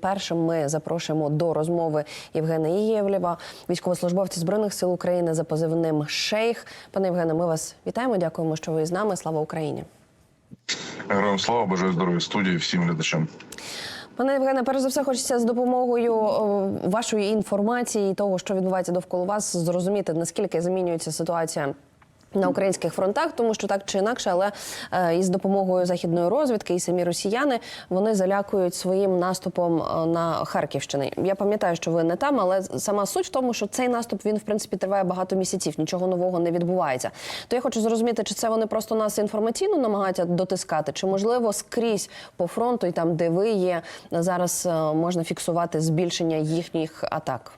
Першим ми запрошуємо до розмови Євгена Євлєва, військовослужбовця збройних сил України за позивним Шейх. Пане Євгене, ми вас вітаємо. Дякуємо, що ви з нами. Слава Україні. Героям слава, бажаю здоров'я студії всім глядачам. Пане Євгене, перш за все, хочеться з допомогою вашої інформації і того, що відбувається довкола вас, зрозуміти наскільки змінюється ситуація. На українських фронтах, тому що так чи інакше, але е, із допомогою західної розвідки і самі росіяни вони залякують своїм наступом е, на Харківщини. Я пам'ятаю, що ви не там, але сама суть в тому, що цей наступ він в принципі триває багато місяців, нічого нового не відбувається. То я хочу зрозуміти, чи це вони просто нас інформаційно намагаються дотискати, чи можливо скрізь по фронту і там, де ви є, зараз е, можна фіксувати збільшення їхніх атак.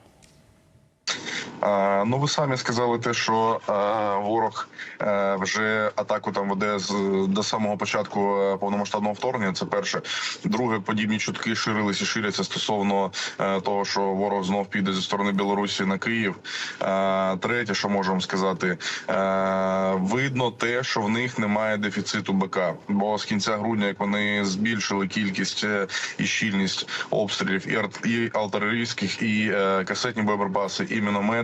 Ну ви самі сказали те, що ворог вже атаку там веде з до самого початку е, повномасштабного вторгнення. Це перше. Друге, подібні чутки ширились і ширяться стосовно е, того, що ворог знов піде зі сторони Білорусі на Київ. Третє, що вам сказати, е, видно те, що в них немає дефіциту БК, бо з кінця грудня, як вони збільшили кількість е, і щільність обстрілів і арт і артилерійських, і е, касетні боєприпаси, і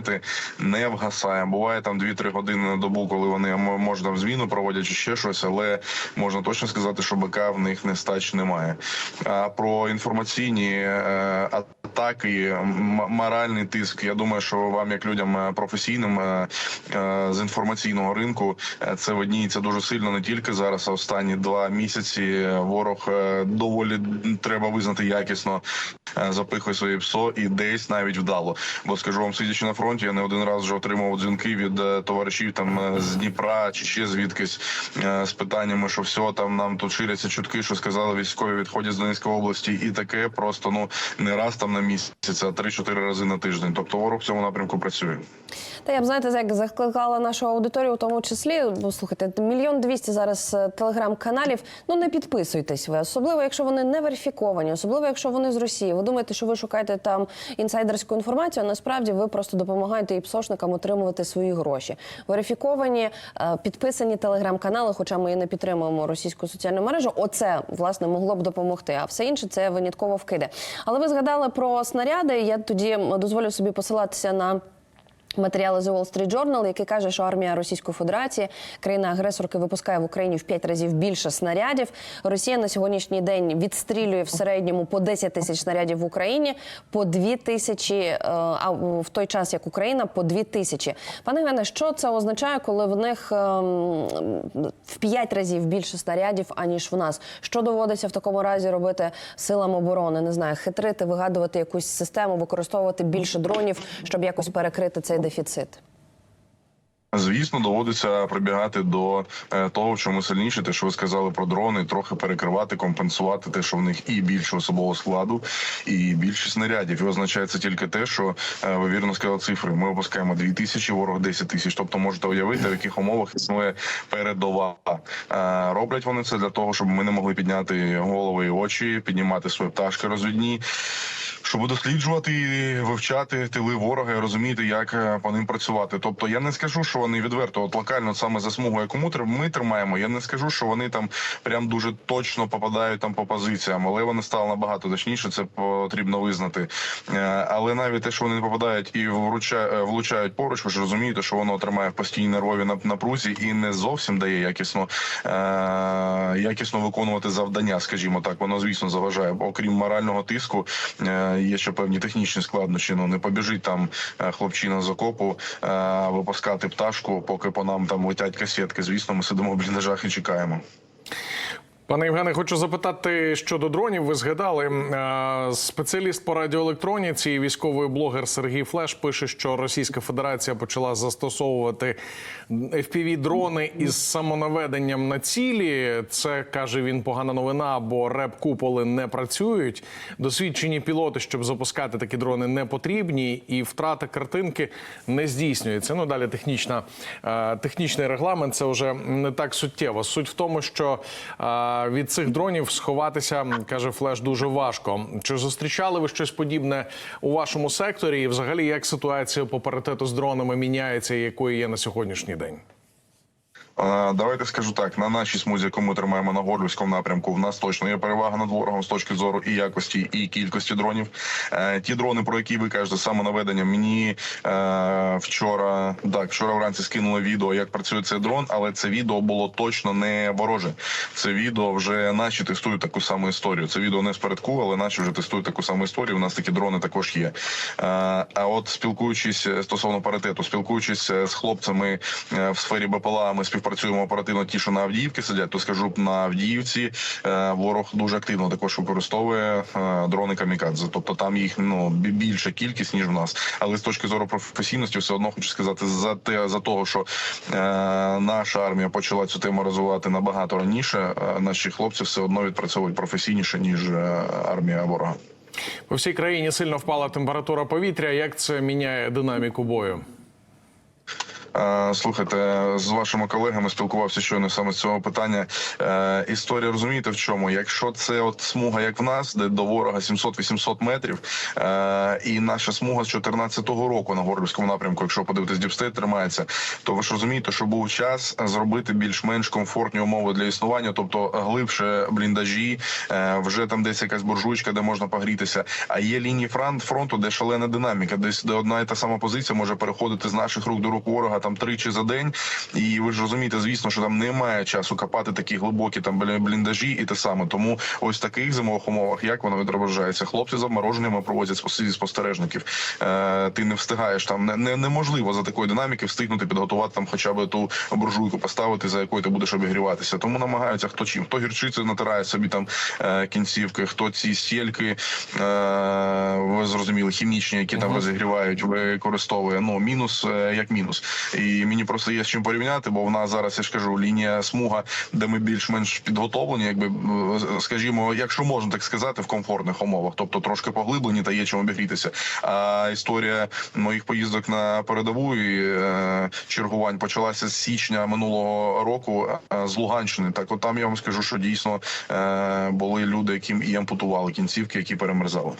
міномети не вгасає. Буває там 2-3 години на добу, коли вони м- може там зміну проводять чи ще щось, але можна точно сказати, що БК в них нестач немає. А про інформаційні атаки, м- моральний тиск. Я думаю, що вам, як людям е, професійним е, е, з інформаційного ринку, це видніється дуже сильно не тільки зараз, а останні два місяці ворог доволі треба визнати якісно запихує своє ПСО і десь навіть вдало. Бо скажу вам, сидячи на фронті, я не один раз вже отримував дзвінки від товаришів там з Дніпра чи ще звідкись з питаннями, що все там нам тут ширяться чутки, що сказали військові відходять з Донецької області, і таке просто ну не раз там на а три-чотири рази на тиждень. Тобто ворог в цьому напрямку працює. Та я б знаєте, як закликала нашу аудиторію, в тому числі, бо слухайте, мільйон двісті зараз е, телеграм-каналів. Ну не підписуйтесь ви, особливо якщо вони не верифіковані, особливо якщо вони з Росії. Ви думаєте, що ви шукаєте там інсайдерську інформацію? а Насправді ви просто допомагаєте і псошникам отримувати свої гроші. Верифіковані, е, підписані телеграм-канали, хоча ми і не підтримуємо російську соціальну мережу. Оце власне могло б допомогти. А все інше це винятково вкиди. Але ви згадали про снаряди. Я тоді дозволю собі посилатися на. Матеріали The Wall Street Journal, який каже, що армія Російської Федерації, країна-агресорки, випускає в Україні в 5 разів більше снарядів. Росія на сьогоднішній день відстрілює в середньому по 10 тисяч снарядів в Україні, по 2 тисячі, е, а в той час як Україна по 2 тисячі. Пане Євгене, що це означає, коли в них ем, в 5 разів більше снарядів, аніж в нас? Що доводиться в такому разі робити силам оборони? Не знаю, хитрити, вигадувати якусь систему, використовувати більше дронів, щоб якось перекрити цей дефіцит. Звісно, доводиться прибігати до е, того, в чому сильніше, те, що ви сказали про дрони, трохи перекривати, компенсувати те, що в них і більше особового складу, і більше снарядів. І означає це тільки те, що е, ви вірно сказали цифри. Ми випускаємо 2 тисячі, ворог 10 тисяч. Тобто можете уявити, в яких умовах існує передова. Е, Роблять вони це для того, щоб ми не могли підняти голови і очі, піднімати свої пташки розвідні. Щоб досліджувати вивчати тили ворога і розуміти, як е, по ним працювати. Тобто я не скажу, що вони відверто, от локально саме за смугу, яку ми тримаємо. Я не скажу, що вони там прям дуже точно попадають там по позиціям, але вони стали набагато точніше. Це потрібно визнати. Е, Але навіть те, що вони не попадають і е, влучають поруч, ви ж розумієте, що воно тримає в постійній нервовій нап- напрузі і не зовсім дає якісно якісно виконувати завдання. Скажімо так, воно звісно заважає. Окрім морального тиску, є ще певні технічні складнощі. Ну не побіжить там е, хлопчина з окопу е, випускати пташку, поки по нам там летять касетки. Звісно, ми сидимо в бліндажах і чекаємо. Пане Євгене, хочу запитати щодо дронів. Ви згадали е, спеціаліст по радіоелектроніці і військовий блогер Сергій Флеш пише, що Російська Федерація почала застосовувати fpv дрони із самонаведенням на цілі. Це каже він погана новина, бо реп куполи не працюють. Досвідчені пілоти, щоб запускати такі дрони, не потрібні, і втрата картинки не здійснюється. Ну далі технічна е, технічний регламент. Це вже не так суттєво. Суть в тому, що е, від цих дронів сховатися, каже Флеш, дуже важко. Чи зустрічали ви щось подібне у вашому секторі? І взагалі як ситуація по паритету з дронами міняється, і якою є на сьогоднішній день? Давайте скажу так: на нашій смузі, яку ми тримаємо на Горлівському напрямку, в нас точно є перевага над ворогом з точки зору і якості, і кількості дронів. Е, Ті дрони, про які ви кажете, саме наведення, мені е, вчора так, вчора вранці скинули відео, як працює цей дрон, але це відео було точно не вороже. Це відео вже наші тестують таку саму історію. Це відео не з передку, але наші вже тестують таку саму історію. У нас такі дрони також є. Е, А от спілкуючись стосовно паритету, спілкуючись з хлопцями в сфері БПЛА, ми співпрацюємо оперативно ті, що на Авдіївці сидять. То скажу на Авдіївці е, ворог дуже активно також використовує е, дрони камікадзе. Тобто там їх ну більша кількість ніж в нас. Але з точки зору професійності, все одно хочу сказати за те, за того, що е, наша армія почала цю тему розвивати набагато раніше. наші хлопці все одно відпрацьовують професійніше ніж армія ворога. По всій країні сильно впала температура повітря. Як це міняє динаміку бою? Е, Слухайте, з вашими колегами спілкувався щойно саме з цього питання. Е, Історія розумієте в чому? Якщо це от смуга, як в нас, де до ворога 700-800 метрів, е, і наша смуга з 14-го року на Горлівському напрямку, якщо подивитись діпстейт, тримається, то ви ж розумієте, що був час зробити більш-менш комфортні умови для існування, тобто глибше бліндажі, вже там десь якась буржуйка, де можна погрітися. А є лінії фронт фронту, де шалена динаміка, десь де одна і та сама позиція може переходити з наших рук до рук ворога там тричі за день. І ви ж розумієте, звісно, що там немає часу копати такі глибокі там бліндажі і те саме. Тому ось в таких зимових умовах, як воно відображається, хлопці з проводять спос- спостережників. Е, ти не встигаєш там не, не неможливо за такої динаміки встигнути підготувати там, хоча б ту буржуйку поставити, за якою ти будеш обігріватися. Тому намагаються хто чим, хто гірчицею натирає собі там е, кінцівки, хто ці стільки, е, ви зрозуміли, хімічні, які там розігрівають, використовує. Ну мінус е, як мінус. І мені просто є з чим порівняти, бо в нас зараз я ж кажу, лінія смуга, де ми більш-менш підготовлені, якби е, скажімо, якщо можна так сказати, в комфортних умовах, тобто трошки поглиблені та є чим обігрітися. А історія моїх поїздок на передову і е, чергувань почалася з січня минулого року е, з Луганщини. Так, от там я вам скажу, що дійсно були люди, яким і ампутували кінцівки, які перемерзали.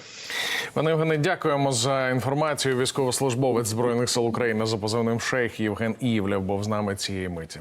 Пане Євгене, дякуємо за інформацію. Військовослужбовець збройних сил України за позивним шейх Євген Івлев був з нами цієї миті.